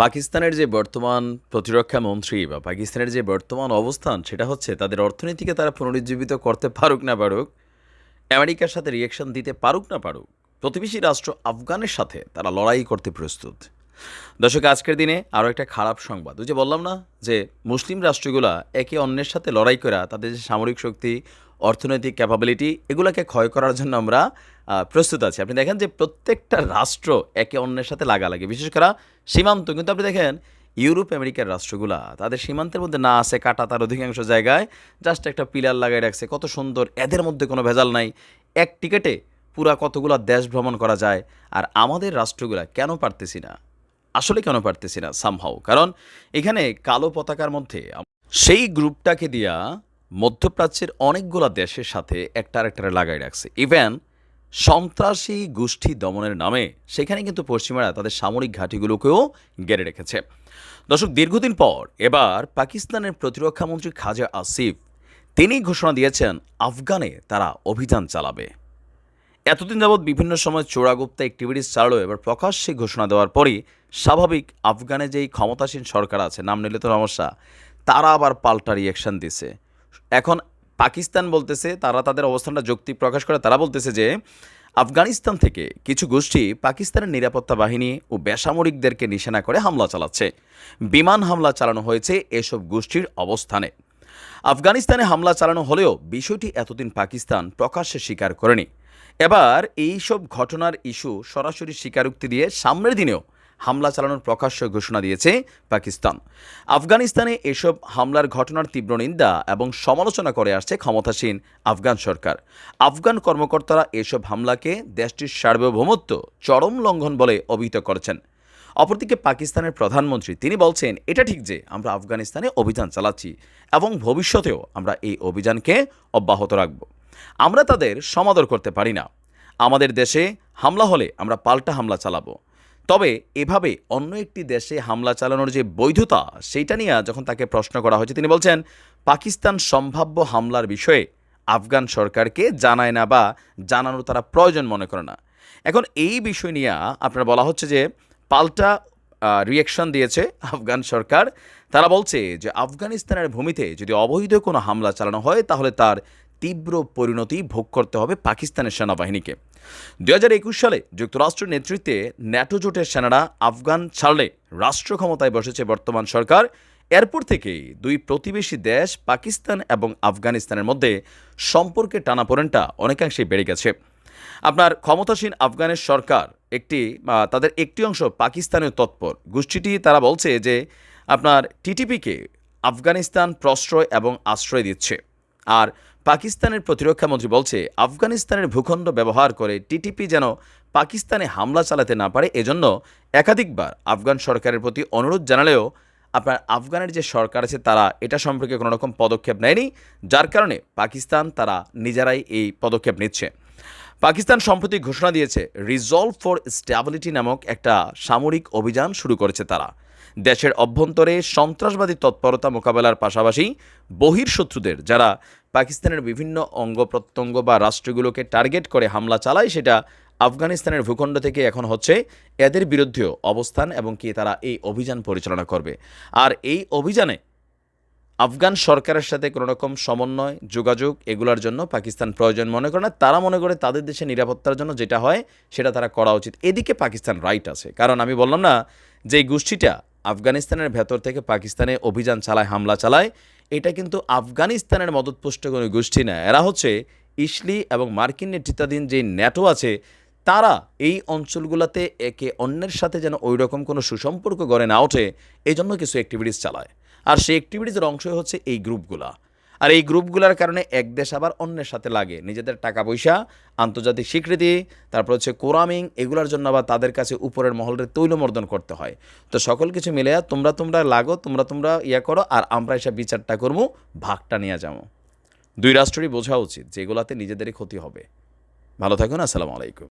পাকিস্তানের যে বর্তমান প্রতিরক্ষা মন্ত্রী বা পাকিস্তানের যে বর্তমান অবস্থান, সেটা হচ্ছে তাদের অর্থনীতিকে তারা পুনরুজ্জীবিত করতে পারুক না পারুক, আমেরিকার সাথে রিয়েকশন দিতে পারুক না পারুক, প্রতিবেশী রাষ্ট্র আফগানের সাথে তারা লড়াই করতে প্রস্তুত। দর্শক, আজকের দিনে আরও একটা খারাপ সংবাদ। ওই যে বললাম না যে মুসলিম রাষ্ট্রগুলা একে অন্যের সাথে লড়াই করা, তাদের যে সামরিক শক্তি, অর্থনৈতিক ক্যাপাবিলিটি এগুলোকে ক্ষয় করার জন্য আমরা প্রস্তুত আছে। আপনি দেখেন যে প্রত্যেকটা রাষ্ট্র একে অন্যের সাথে লাগালাগি। বিশেষ করে সীমান্ত, কিন্তু আপনি দেখেন ইউরোপ, আমেরিকার রাষ্ট্রগুলা, তাদের সীমান্তের মধ্যে না আছে কাটা তার অধিকাংশ জায়গায়। জাস্ট একটা পিলার লাগাই রাখছে। কত সুন্দর, এদের মধ্যে কোনো ভেজাল নাই। এক টিকেটে পুরা কতগুলো দেশ ভ্রমণ করা যায়। আর আমাদের রাষ্ট্রগুলা কেন পারতেছি না? আসলে কেন পারতেছি না? সামহাও কারণ এখানে কালো পতাকার মধ্যে সেই গ্রুপটাকে দিয়া মধ্যপ্রাচ্যের অনেকগুলা দেশের সাথে একটা আরেকটারে লাগাই রাখছে। ইভেন সন্ত্রাসী গোষ্ঠী দমনের নামে সেখানে কিন্তু পশ্চিমারা তাদের সামরিক ঘাঁটিগুলোকেও গেড়ে রেখেছে। দর্শক, দীর্ঘদিন পর এবার পাকিস্তানের প্রতিরক্ষামন্ত্রী খাজা আসিফ, তিনি ঘোষণা দিয়েছেন আফগানে তারা অভিযান চালাবে। এতদিন যাবৎ বিভিন্ন সময় চোরাগুপ্তা অ্যাক্টিভিটিস চালালো এবার প্রকাশ্যে ঘোষণা দেওয়ার পরই স্বাভাবিক আফগানে যেই ক্ষমতাসীন সরকার আছে, নাম নিলে তো সমস্যা, তারা আবার পাল্টা রিয়াকশন দিছে। এখন পাকিস্তান বলতেছে, তারা তাদের অবস্থানটা যৌক্তিক প্রকাশ করে, তারা বলতেছে যে, আফগানিস্তান থেকে কিছু গোষ্ঠী পাকিস্তানের নিরাপত্তা বাহিনী ও বেসামরিকদেরকে নিশানা করে হামলা চালাচ্ছে। বিমান হামলা চালানো হয়েছে এসব গোষ্ঠীর অবস্থানে। আফগানিস্তানে হামলা চালানো হলেও বিষয়টি এতদিন পাকিস্তান প্রকাশ্যে স্বীকার করেনি। এবার এই সব ঘটনার ইস্যু সরাসরি স্বীকারোক্তি দিয়ে সামনের দিনেও হামলা চালানোর প্রকাশ্য ঘোষণা দিয়েছে পাকিস্তান। আফগানিস্তানে এসব হামলার ঘটনার তীব্র নিন্দা এবং সমালোচনা করে আসছে ক্ষমতাসীন আফগান সরকার। আফগান কর্মকর্তারা এসব হামলাকে দেশটির সার্বভৌমত্ব চরম লঙ্ঘন বলে অভিহিত করেছেন। অপরদিকে পাকিস্তানের প্রধানমন্ত্রী, তিনি বলছেন, এটা ঠিক যে আমরা আফগানিস্তানে অভিযান চালাচ্ছি এবং ভবিষ্যতেও আমরা এই অভিযানকে অব্যাহত রাখব। আমরা তাদের সমাদর করতে পারি না। আমাদের দেশে হামলা হলে আমরা পাল্টা হামলা চালাবো। তবে এভাবে অন্য একটি দেশে হামলা চালানোর যে বৈধতা, সেইটা নিয়ে যখন তাকে প্রশ্ন করা হয়েছে, তিনি বলছেন, পাকিস্তান সম্ভাব্য হামলার বিষয়ে আফগান সরকারকে জানায় না বা জানানোর তারা প্রয়োজন মনে করে না। এখন এই বিষয় নিয়ে আপনার বলা হচ্ছে যে, পাল্টা রিয়াকশন দিয়েছে আফগান সরকার। তারা বলছে যে, আফগানিস্তানের ভূমিতে যদি অবৈধ কোনো হামলা চালানো হয়, তাহলে তার তীব্র পরিণতি ভোগ করতে হবে পাকিস্তানের সেনাবাহিনীকে। দু সালে যুক্তরাষ্ট্রের নেতৃত্বে ন্যাটো জোটের সেনারা আফগান ছাড়লে রাষ্ট্র ক্ষমতায় বসেছে বর্তমান সরকার। এরপর থেকেই দুই প্রতিবেশী দেশ, পাকিস্তান এবং আফগানিস্তানের মধ্যে সম্পর্কের টানাপোড়েনটা অনেকাংশেই বেড়ে গেছে। আপনার ক্ষমতাসীন আফগানের সরকার একটি তাদের একটি অংশ পাকিস্তানের তৎপর। গোষ্ঠীটি তারা বলছে যে, আপনার টিটিপিকে আফগানিস্তান প্রশ্রয় এবং আশ্রয় দিচ্ছে। আর পাকিস্তানের প্রতিরক্ষা মন্ত্রী বলছে, আফগানিস্তানের ভূখণ্ড ব্যবহার করে টিটিপি যেন পাকিস্তানে হামলা চালাতে না পারে, এজন্য একাধিকবার আফগান সরকারের প্রতি অনুরোধ জানালেও আপনার আফগানের যে সরকার আছে তারা এটা সম্পর্কে কোনো রকম পদক্ষেপ নেয়নি, যার কারণে পাকিস্তান তারা নিজেরাই এই পদক্ষেপ নিচ্ছে। পাকিস্তান সম্প্রতি ঘোষণা দিয়েছে রিজলভ ফর স্ট্যাবিলিটি নামক একটা সামরিক অভিযান শুরু করেছে তারা। দেশের অভ্যন্তরে সন্ত্রাসবাদী তৎপরতা মোকাবেলার পাশাপাশি বহির্শত্রুদের যারা পাকিস্তানের বিভিন্ন অঙ্গ প্রত্যঙ্গ বা রাষ্ট্রগুলোকে টার্গেট করে হামলা চালায়, সেটা আফগানিস্তানের ভূখণ্ড থেকে এখন হচ্ছে এদের বিরুদ্ধেও অবস্থান এবং কি তারা এই অভিযান পরিচালনা করবে। আর এই অভিযানে আফগান সরকারের সাথে কোনো রকম সমন্বয়, যোগাযোগ এগুলোর জন্য পাকিস্তান প্রয়োজন মনে করে না। তারা মনে করে তাদের দেশে নিরাপত্তার জন্য যেটা হয় সেটা তারা করা উচিত। এদিকে পাকিস্তান রাইট আছে। কারণ আমি বললাম না যে গোষ্ঠীটা আফগানিস্তানের ভেতর থেকে পাকিস্তানে অভিযান চালায়, হামলা চালায়, এটা কিন্তু আফগানিস্তানের মদতপুষ্ট কোনো গোষ্ঠী না। এরা হচ্ছে ইসলি এবং মার্কিন নেতৃত্বাধীন যে ন্যাটো আছে, তারা এই অঞ্চলগুলোতে একে অন্যের সাথে যেন ওই রকম কোনো সুসম্পর্ক গড়ে না ওঠে এই জন্য কিছু অ্যাক্টিভিটিস চালায়। আর সেই অ্যাক্টিভিটিসের অংশই হচ্ছে এই গ্রুপগুলা। আর এই গ্রুপগুলোর কারণে এক দেশ আবার অন্যের সাথে লাগে। নিজেদের টাকা পয়সা আন্তর্জাতিক স্বীকৃতি, তারপর হচ্ছে কোরামিং, এগুলোর জন্য আবার তাদের কাছে উপরের মহলের তৈলমর্দন করতে হয়। তো সকল কিছু মিলে তোমরা তোমরা লাগো, তোমরা তোমরা ইয়া করো, আর আমরা এসে বিচারটা করব, ভাগটা নিয়ে যাব। দুই রাষ্ট্রই বোঝা উচিত যে এগুলাতে নিজেদেরই ক্ষতি হবে। ভালো থাকুন, আসসালামু আলাইকুম।